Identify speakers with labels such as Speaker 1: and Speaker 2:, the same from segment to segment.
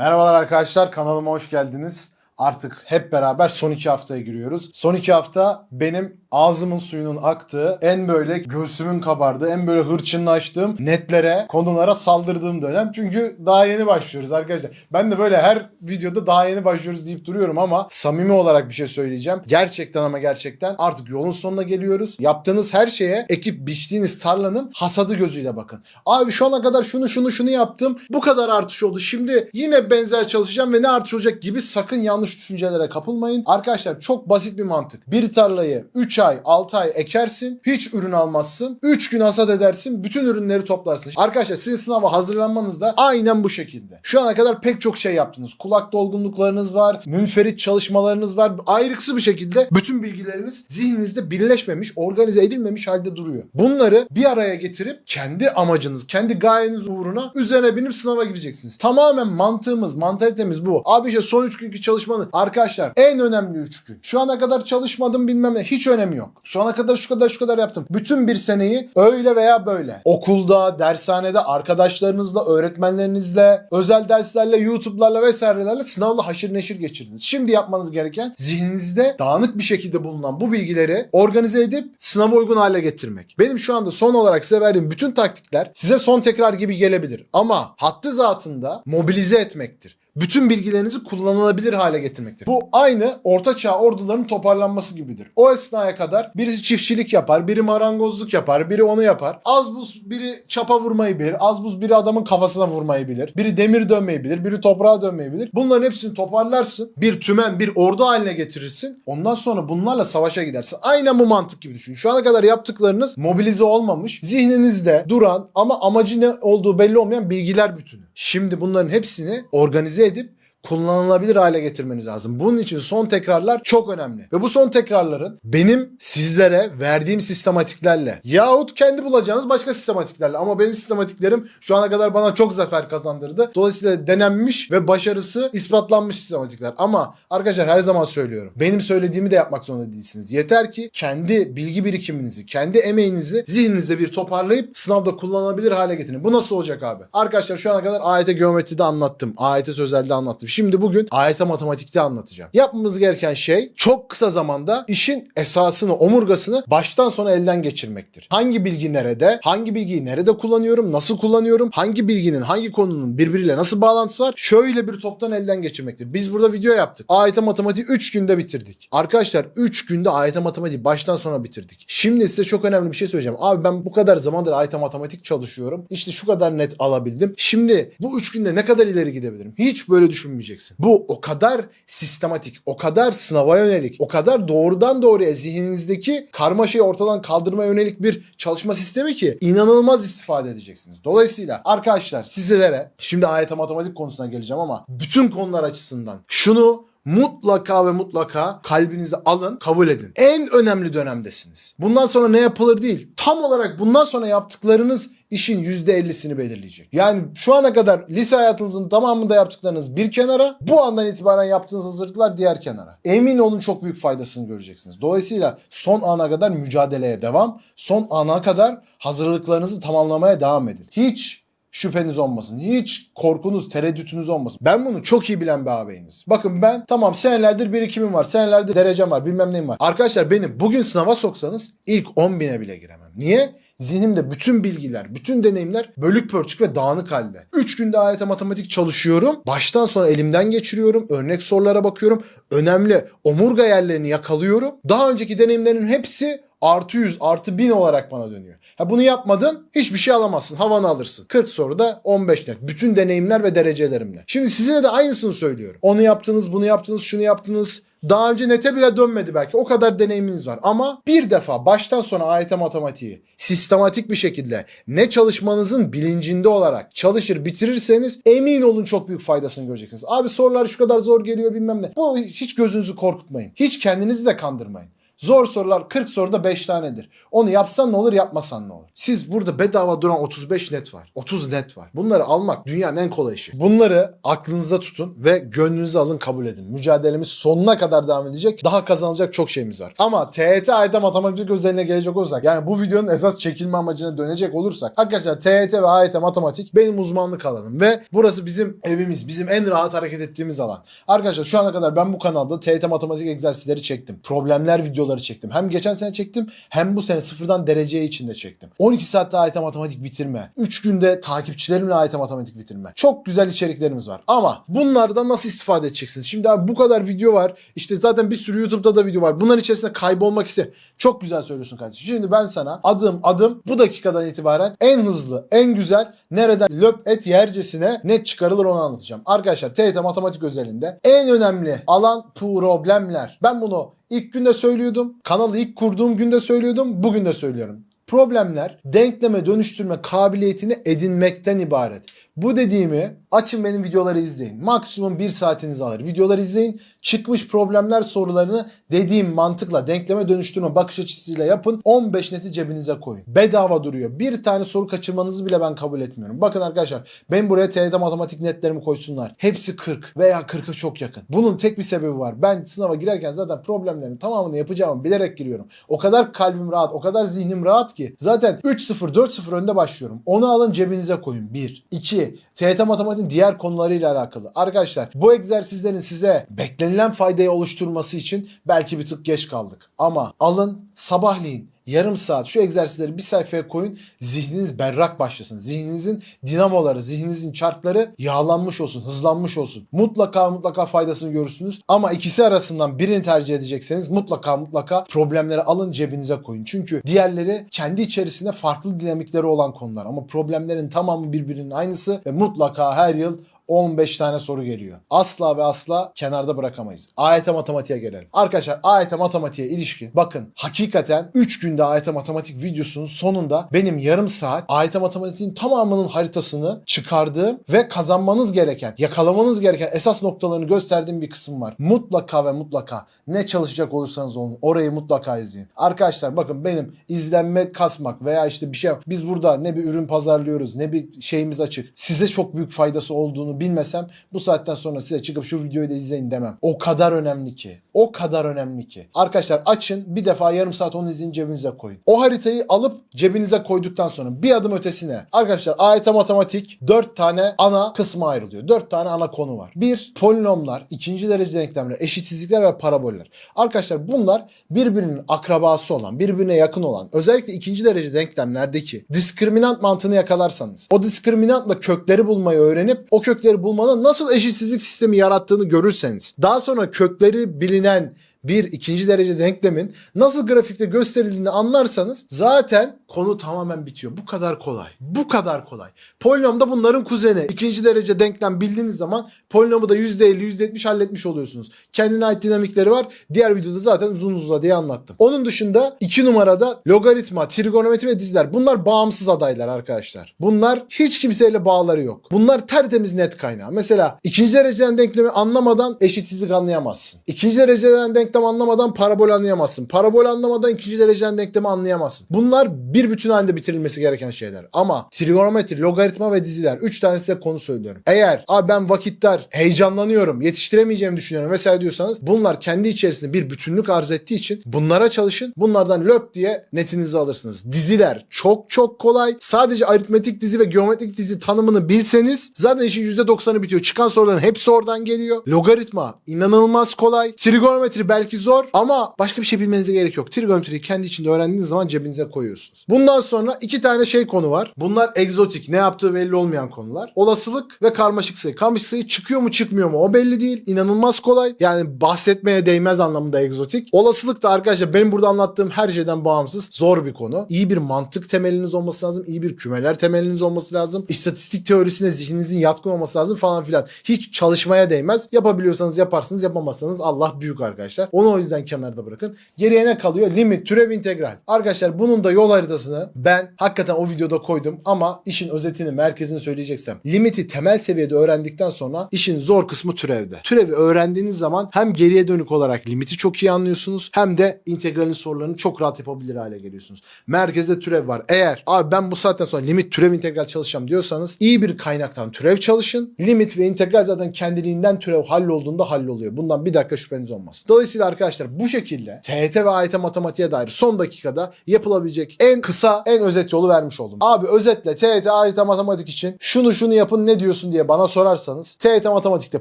Speaker 1: Merhabalar arkadaşlar kanalıma hoş geldiniz. Artık hep beraber son iki haftaya giriyoruz. Son iki hafta benim ağzımın suyunun aktığı, en böyle göğsümün kabardığı, en böyle hırçınlaştığım netlere, konulara saldırdığım dönem. Çünkü daha yeni başlıyoruz arkadaşlar. Ben de böyle her videoda daha yeni başlıyoruz deyip duruyorum ama samimi olarak bir şey söyleyeceğim. Gerçekten ama gerçekten artık yolun sonuna geliyoruz. Yaptığınız her şeye ekip biçtiğiniz tarlanın hasadı gözüyle bakın. Abi şu ana kadar şunu şunu şunu yaptım. Bu kadar artış oldu. Şimdi yine benzer çalışacağım ve ne artış olacak gibi sakın yanlış düşüncelere kapılmayın. Arkadaşlar çok basit bir mantık. Bir tarlayı 3 ay 6 ay ekersin. Hiç ürün almazsın. 3 gün hasat edersin. Bütün ürünleri toplarsın. Arkadaşlar sizin sınava hazırlanmanız da aynen bu şekilde. Şu ana kadar pek çok şey yaptınız. Kulak dolgunluklarınız var. Münferit çalışmalarınız var. Ayrıksı bir şekilde bütün bilgileriniz zihninizde birleşmemiş, organize edilmemiş halde duruyor. Bunları bir araya getirip kendi amacınız, kendi gayeniz uğruna üzerine binip sınava gireceksiniz. Tamamen mantığımız, mantalitemiz bu. Abi işte son 3 günkü çalışmanın arkadaşlar en önemli 3 gün. Şu ana kadar çalışmadım bilmem ne hiç önemi yok. Şu ana kadar şu kadar şu kadar yaptım. Bütün bir seneyi öyle veya böyle okulda, dershanede, arkadaşlarınızla, öğretmenlerinizle, özel derslerle, YouTube'larla vesairelerle sınavla haşır neşir geçirdiniz. Şimdi yapmanız gereken zihninizde dağınık bir şekilde bulunan bu bilgileri organize edip sınava uygun hale getirmek. Benim şu anda son olarak size verdiğim bütün taktikler size son tekrar gibi gelebilir. Ama hattı zatında mobilize etmektir bütün bilgilerinizi kullanılabilir hale getirmektir. Bu aynı orta çağ orduların toparlanması gibidir. O esnaya kadar birisi çiftçilik yapar, biri marangozluk yapar, biri onu yapar. Az buz biri çapa vurmayı bilir, az buz biri adamın kafasına vurmayı bilir. Biri demir dönmeyi bilir, biri toprağa dönmeyi bilir. Bunların hepsini toparlarsın. Bir tümen, bir ordu haline getirirsin. Ondan sonra bunlarla savaşa gidersin. Aynen bu mantık gibi düşün. Şu ana kadar yaptıklarınız mobilize olmamış, zihninizde duran ama amacı ne olduğu belli olmayan bilgiler bütünü. Şimdi bunların hepsini organize edip kullanılabilir hale getirmeniz lazım. Bunun için son tekrarlar çok önemli. Ve bu son tekrarların benim sizlere verdiğim sistematiklerle yahut kendi bulacağınız başka sistematiklerle ama benim sistematiklerim şu ana kadar bana çok zafer kazandırdı. Dolayısıyla denenmiş ve başarısı ispatlanmış sistematikler. Ama arkadaşlar her zaman söylüyorum. Benim söylediğimi de yapmak zorunda değilsiniz. Yeter ki kendi bilgi birikiminizi, kendi emeğinizi zihninizde bir toparlayıp sınavda kullanılabilir hale getirin. Bu nasıl olacak abi? Arkadaşlar şu ana kadar AYT geometride anlattım. AYT sözelde anlattım. Şimdi bugün AYT matematikte anlatacağım. Yapmamız gereken şey çok kısa zamanda işin esasını, omurgasını baştan sona elden geçirmektir. Hangi bilgi nerede? Hangi bilgiyi nerede kullanıyorum? Nasıl kullanıyorum? Hangi bilginin, hangi konunun birbiriyle nasıl bağlantısı var? Şöyle bir toptan elden geçirmektir. Biz burada video yaptık. AYT matematiği 3 günde bitirdik. Arkadaşlar 3 günde AYT matematiği baştan sona bitirdik. Şimdi size çok önemli bir şey söyleyeceğim. Abi ben bu kadar zamandır AYT matematik çalışıyorum. İşte şu kadar net alabildim. Şimdi bu 3 günde ne kadar ileri gidebilirim? Hiç böyle düşünmeyeceksin. Bu o kadar sistematik, o kadar sınava yönelik, o kadar doğrudan doğruya zihninizdeki karmaşayı ortadan kaldırmaya yönelik bir çalışma sistemi ki inanılmaz istifade edeceksiniz. Dolayısıyla arkadaşlar sizlere şimdi AYT matematik konusuna geleceğim ama bütün konular açısından şunu mutlaka ve mutlaka kalbinize alın, kabul edin. En önemli dönemdesiniz. Bundan sonra ne yapılır değil. Tam olarak bundan sonra yaptıklarınız işin %50'sini belirleyecek. Yani şu ana kadar lise hayatınızın tamamında yaptıklarınız bir kenara, bu andan itibaren yaptığınız hazırlıklar diğer kenara. Emin olun çok büyük faydasını göreceksiniz. Dolayısıyla son ana kadar mücadeleye devam, son ana kadar hazırlıklarınızı tamamlamaya devam edin. Hiç şüpheniz olmasın. Hiç korkunuz, tereddütünüz olmasın. Ben bunu çok iyi bilen bir ağabeyiniz. Bakın ben tamam senelerdir birikimim var. Senelerdir derecem var. Bilmem neyim var. Arkadaşlar beni bugün sınava soksanız ilk 10 bine bile giremem. Niye? Zihnimde bütün bilgiler, bütün deneyimler bölük pörçük ve dağınık halde. 3 günde AYT matematik çalışıyorum. Baştan sona elimden geçiriyorum. Örnek sorulara bakıyorum. Önemli omurga yerlerini yakalıyorum. Daha önceki deneyimlerin hepsi artı 100 artı 1000 olarak bana dönüyor. Ha bunu yapmadın hiçbir şey alamazsın. Havanı alırsın. 40 soruda 15 net. Bütün deneyimler ve derecelerimle. Şimdi size de aynısını söylüyorum. Onu yaptınız, bunu yaptınız, şunu yaptınız. Daha önce nete bile dönmedi belki. O kadar deneyiminiz var. Ama bir defa baştan sona AYT matematiği sistematik bir şekilde ne çalışmanızın bilincinde olarak çalışır bitirirseniz emin olun çok büyük faydasını göreceksiniz. Abi sorular şu kadar zor geliyor bilmem ne. Bu hiç gözünüzü korkutmayın. Hiç kendinizi de kandırmayın. Zor sorular 40 soruda 5 tanedir. Onu yapsan ne olur yapmasan ne olur. Siz burada bedava duran 35 net var. 30 net var. Bunları almak dünyanın en kolay işi. Bunları aklınızda tutun ve gönlünüze alın kabul edin. Mücadelemiz sonuna kadar devam edecek. Daha kazanılacak çok şeyimiz var. Ama TYT AYT matematik özeline gelecek olursak yani bu videonun esas çekilme amacına dönecek olursak arkadaşlar TYT ve AYT matematik benim uzmanlık alanım ve burası bizim evimiz. Bizim en rahat hareket ettiğimiz alan. Arkadaşlar şu ana kadar ben bu kanalda TYT matematik egzersizleri çektim. Problemler videoları çektim. Hem geçen sene çektim hem bu sene sıfırdan dereceye içinde çektim. 12 saatte AYT matematik bitirme. 3 günde takipçilerimle AYT matematik bitirme. Çok güzel içeriklerimiz var. Ama bunlardan nasıl istifade edeceksiniz? Şimdi abi bu kadar video var. İşte zaten bir sürü YouTube'da da video var. Bunların içerisinde kaybolmak iste. Çok güzel söylüyorsun kardeşim. Şimdi ben sana adım adım bu dakikadan itibaren en hızlı, en güzel nereden löp et yercesine net çıkarılır onu anlatacağım. Arkadaşlar TYT matematik özelinde en önemli alan problemler. Ben bunu ilk günde söylüyordum. Kanalı ilk kurduğum günde söylüyordum. Bugün de söylüyorum. Problemler denkleme dönüştürme kabiliyetini edinmekten ibaret. Bu dediğimi açın benim videoları izleyin. Maksimum bir saatinizi alır. Videoları izleyin. Çıkmış problemler sorularını dediğim mantıkla denkleme dönüştürme bakış açısıyla yapın. 15 neti cebinize koyun. Bedava duruyor. Bir tane soru kaçırmanızı bile ben kabul etmiyorum. Bakın arkadaşlar ben buraya TYT matematik netlerimi koysunlar. Hepsi 40 veya 40'a çok yakın. Bunun tek bir sebebi var. Ben sınava girerken zaten problemlerin tamamını yapacağımı bilerek giriyorum. O kadar kalbim rahat, o kadar zihnim rahat ki. Zaten 3-0, 4-0 önde başlıyorum. Onu alın cebinize koyun. 1. 2. TYT matematiğin diğer konularıyla alakalı. Arkadaşlar bu egzersizlerin size beklenilen faydayı oluşturması için belki bir tık geç kaldık. Ama alın sabahleyin yarım saat şu egzersizleri bir sayfaya koyun. Zihniniz berrak başlasın. Zihninizin dinamoları, zihninizin çarkları yağlanmış olsun, hızlanmış olsun. Mutlaka mutlaka faydasını görürsünüz. Ama ikisi arasından birini tercih edecekseniz mutlaka mutlaka problemleri alın cebinize koyun. Çünkü diğerleri kendi içerisinde farklı dinamikleri olan konular. Ama problemlerin tamamı birbirinin aynısı ve mutlaka her yıl 15 tane soru geliyor. Asla ve asla kenarda bırakamayız. AYT matematiğe gelelim. Arkadaşlar AYT matematiğe ilişkin bakın hakikaten 3 günde AYT matematik videosunun sonunda benim yarım saat AYT matematiğin tamamının haritasını çıkardığım ve kazanmanız gereken, yakalamanız gereken esas noktalarını gösterdiğim bir kısım var. Mutlaka ve mutlaka ne çalışacak olursanız olun orayı mutlaka izleyin. Arkadaşlar bakın benim izlenme kasmak veya işte bir şey biz burada ne bir ürün pazarlıyoruz ne bir şeyimiz açık. Size çok büyük faydası olduğunu bilmesem bu saatten sonra size çıkıp şu videoyu da izleyin demem. O kadar önemli ki. O kadar önemli ki. Arkadaşlar açın bir defa yarım saat onu izleyin cebinize koyun. O haritayı alıp cebinize koyduktan sonra bir adım ötesine. Arkadaşlar AYT matematik 4 tane ana kısma ayrılıyor. 4 tane ana konu var. Bir polinomlar, ikinci derece denklemler, eşitsizlikler ve paraboller. Arkadaşlar bunlar birbirinin akrabası olan, birbirine yakın olan, özellikle ikinci derece denklemlerdeki diskriminant mantığını yakalarsanız, o diskriminantla kökleri bulmayı öğrenip o kökleri bulmanın nasıl eşitsizlik sistemi yarattığını görürseniz, daha sonra kökleri bilinen bir ikinci derece denklemin nasıl grafikte gösterildiğini anlarsanız zaten konu tamamen bitiyor. Bu kadar kolay. Bu kadar kolay. Polinom da bunların kuzeni. İkinci derece denklem bildiğiniz zaman polinomu da %50 %70 halletmiş oluyorsunuz. Kendine ait dinamikleri var. Diğer videoda zaten uzun uzun diye anlattım. Onun dışında iki numarada logaritma, trigonometri ve diziler. Bunlar bağımsız adaylar arkadaşlar. Bunlar hiç kimseyle bağları yok. Bunlar tertemiz net kaynağı. Mesela ikinci dereceden denklemi anlamadan eşitsizlik anlayamazsın. İkinci dereceden denklem anlamadan parabol anlayamazsın. Parabol anlamadan ikinci dereceden denklemi anlayamazsın. Bunlar bir bütün halinde bitirilmesi gereken şeyler. Ama trigonometri, logaritma ve diziler. Üç tane size konu söylüyorum. Eğer abi ben vakitler heyecanlanıyorum, yetiştiremeyeceğimi düşünüyorum vesaire diyorsanız bunlar kendi içerisinde bir bütünlük arz ettiği için bunlara çalışın. Bunlardan löp diye netinizi alırsınız. Diziler çok çok kolay. Sadece aritmetik dizi ve geometrik dizi tanımını bilseniz zaten işin %90'ı bitiyor. Çıkan soruların hepsi oradan geliyor. Logaritma inanılmaz kolay. Trigonometri belki zor ama başka bir şey bilmenize gerek yok. Trigonometriyi kendi içinde öğrendiğiniz zaman cebinize koyuyorsunuz. Bundan sonra iki tane şey konu var. Bunlar egzotik. Ne yaptığı belli olmayan konular. Olasılık ve karmaşık sayı. Karmaşık sayı çıkıyor mu çıkmıyor mu o belli değil. İnanılmaz kolay. Yani bahsetmeye değmez anlamında egzotik. Olasılık da arkadaşlar benim burada anlattığım her şeyden bağımsız zor bir konu. İyi bir mantık temeliniz olması lazım. İyi bir kümeler temeliniz olması lazım. İstatistik teorisine zihninizin yatkın olması lazım falan filan. Hiç çalışmaya değmez. Yapabiliyorsanız yaparsınız. Yapamazsanız Allah büyük arkadaşlar. Onu o yüzden kenarda bırakın. Geriye ne kalıyor? Limit, türev, integral. Arkadaşlar bunun da yol haritasını ben hakikaten o videoda koydum ama işin özetini, merkezini söyleyeceksem. Limiti temel seviyede öğrendikten sonra işin zor kısmı türevde. Türevi öğrendiğiniz zaman hem geriye dönük olarak limiti çok iyi anlıyorsunuz hem de integralin sorularını çok rahat yapabilir hale geliyorsunuz. Merkezde türev var. Eğer abi ben bu saatten sonra limit, türev, integral çalışacağım diyorsanız iyi bir kaynaktan türev çalışın. Limit ve integral zaten kendiliğinden türev hallolduğunda halloluyor. Bundan bir dakika şüpheniz olmasın. Dolayısıyla arkadaşlar bu şekilde TYT ve AYT matematiğe dair son dakikada yapılabilecek en kısa, en özet yolu vermiş oldum. Abi özetle TYT, AYT matematik için şunu şunu yapın ne diyorsun diye bana sorarsanız TYT matematikte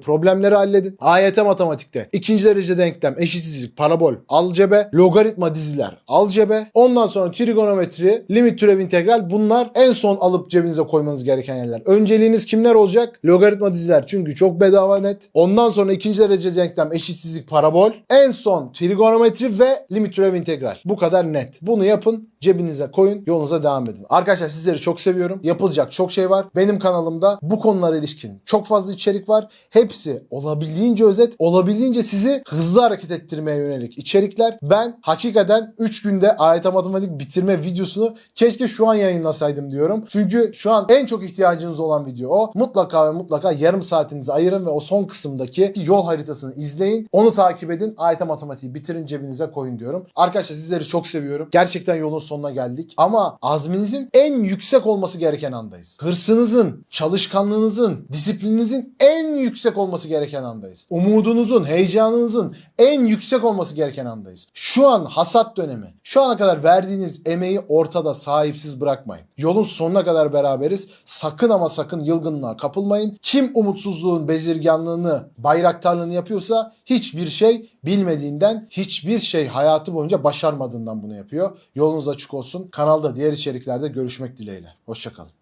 Speaker 1: problemleri halledin. AYT matematikte ikinci derece denklem, eşitsizlik, parabol, algebe, logaritma diziler, algebe. Ondan sonra trigonometri, limit türev integral bunlar en son alıp cebinize koymanız gereken yerler. Önceliğiniz kimler olacak? Logaritma diziler çünkü çok bedava net. Ondan sonra ikinci derece denklem, eşitsizlik, parabol. En son trigonometri ve limit türev integral. Bu kadar net. Bunu yapın, cebinize koyun, yolunuza devam edin. Arkadaşlar sizleri çok seviyorum. Yapılacak çok şey var. Benim kanalımda bu konulara ilişkin çok fazla içerik var. Hepsi olabildiğince özet, olabildiğince sizi hızlı hareket ettirmeye yönelik içerikler. Ben hakikaten 3 günde AYT matematik bitirme videosunu keşke şu an yayınlasaydım diyorum. Çünkü şu an en çok ihtiyacınız olan video o. Mutlaka ve mutlaka yarım saatinizi ayırın ve o son kısımdaki yol haritasını izleyin. Onu takip edin. AYT matematiği bitirin cebinize koyun diyorum. Arkadaşlar sizleri çok seviyorum. Gerçekten yolun sonuna geldik. Ama azminizin en yüksek olması gereken andayız. Hırsınızın, çalışkanlığınızın, disiplininizin en yüksek olması gereken andayız. Umudunuzun, heyecanınızın en yüksek olması gereken andayız. Şu an hasat dönemi. Şu ana kadar verdiğiniz emeği ortada sahipsiz bırakmayın. Yolun sonuna kadar beraberiz. Sakın ama sakın yılgınlığa kapılmayın. Kim umutsuzluğun bezirganlığını, bayraktarlığını yapıyorsa hiçbir şey bilmediğinden, hiçbir şey hayatı boyunca başarmadığından bunu yapıyor. Yolunuz açık olsun. Kanalda diğer içeriklerde görüşmek dileğiyle. Hoşçakalın.